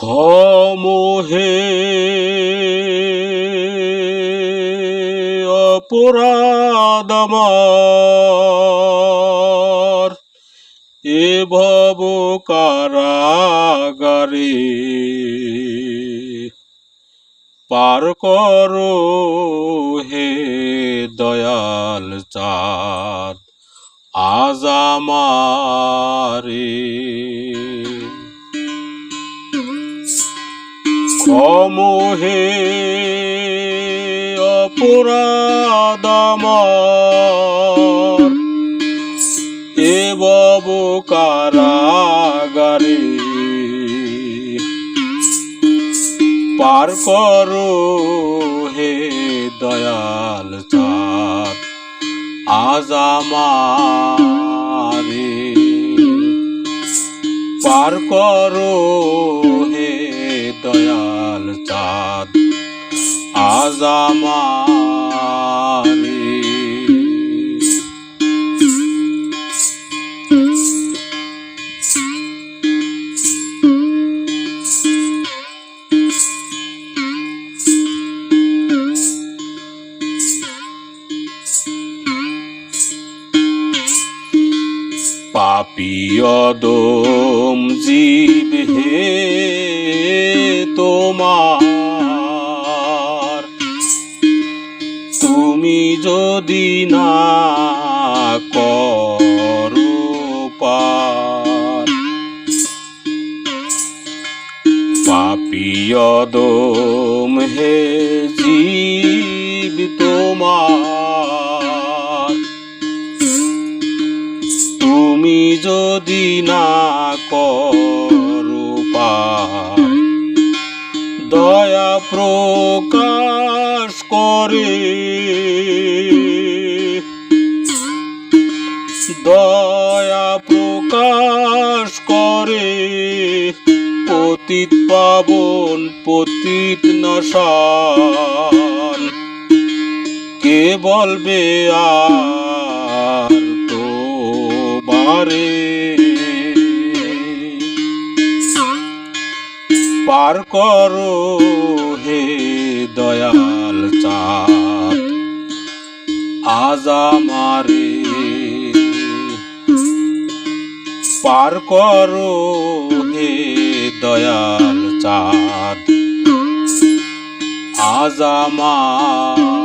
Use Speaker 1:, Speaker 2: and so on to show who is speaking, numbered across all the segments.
Speaker 1: ক্ষমহে অপরাধ আমার। এ ভব কারাগারে পার করো হে দয়াল চাঁদ আজ আমারে ক্ষমহে অপরাধ আমার এ বব কারাগারে পার করো হে দয়াল চাঁদ, আজ আমারে পার করো আমারে পাপিয়দম জীব হে যদি না করো পাপিয়দম হে জীব তোমার। তুমি যদি না করো পার দয়া প্রকাশ করে। দয়া প্রকাশ করে। পতিত পাবন পতিত নশান। কে বলবে আর তো পার করো হে দয়াল চাঁদ। আজ আমারে পার করো হে দয়াল চাঁদ। আজ আমারে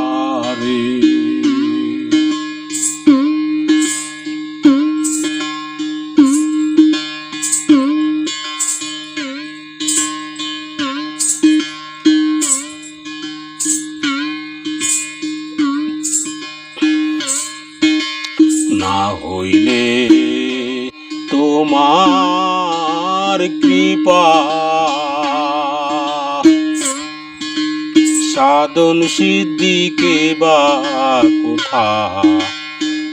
Speaker 1: হইলে তোমার কৃপা। সাধন সিদ্ধিকে বা কোথা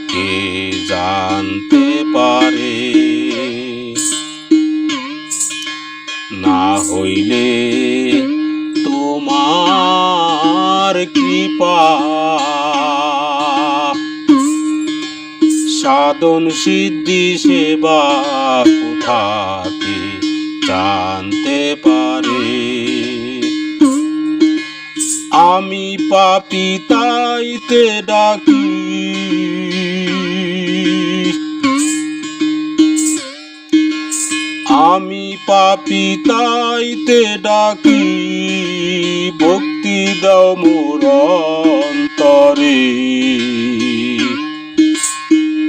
Speaker 1: কে জানতে পারে? না হইলে তোমার কৃপা। সাধন সিদ্ধি সেবা কোথাতে জানতে পারে? আমি পাপি তাইতে ডাকি। আমি পাপি তাইতে ডাকি। ভক্তি দাও মোর অন্তরে।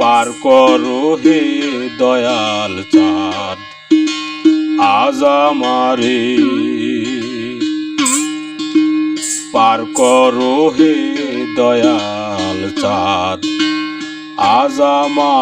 Speaker 1: পার করো হে দয়াল চাঁদ। আজ আমারে পার করো হে দয়াল চাঁদ। আজ আমারে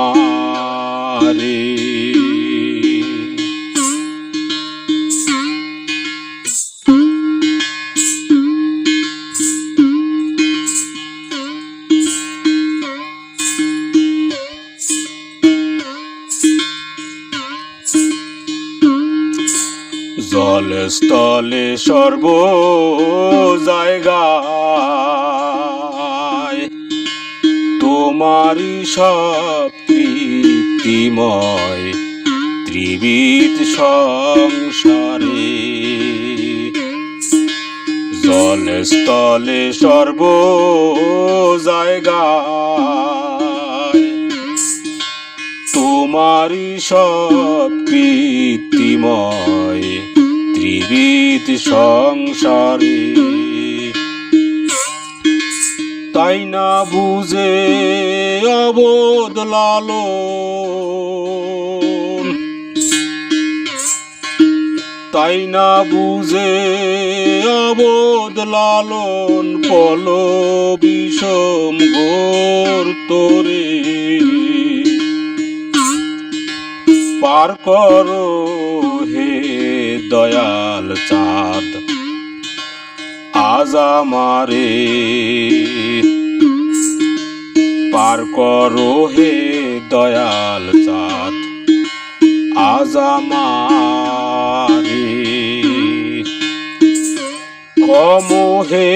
Speaker 1: স্থলে সর্ব জায়গা তোমারই সব তৃপ্তিময় ত্রিবিধ সংসারে। জলে স্থলে সর্ব জায়গা তোমারই সব ত্রিবিধ সংসারে। তাই না বুঝে অবোধ লালন? তাই না বুঝে অবোধ লালন? পল বিষম গোর তোরে। পার করো হে দয়াল চাঁদ। আজ আমারে পার করো হে দয়াল চাঁদ। আজ আমারে কম হে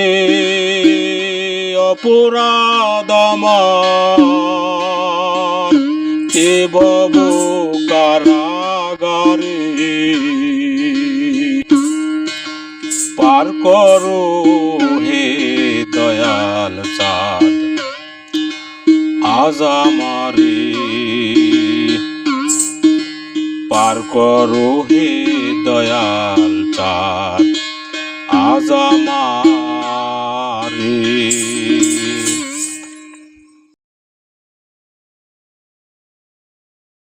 Speaker 1: অপরাধ আমার। এ বব পার করো হে দয়াল চাঁদ। আজ আমারে পার করো হে দয়াল চাঁদ। আজ আমার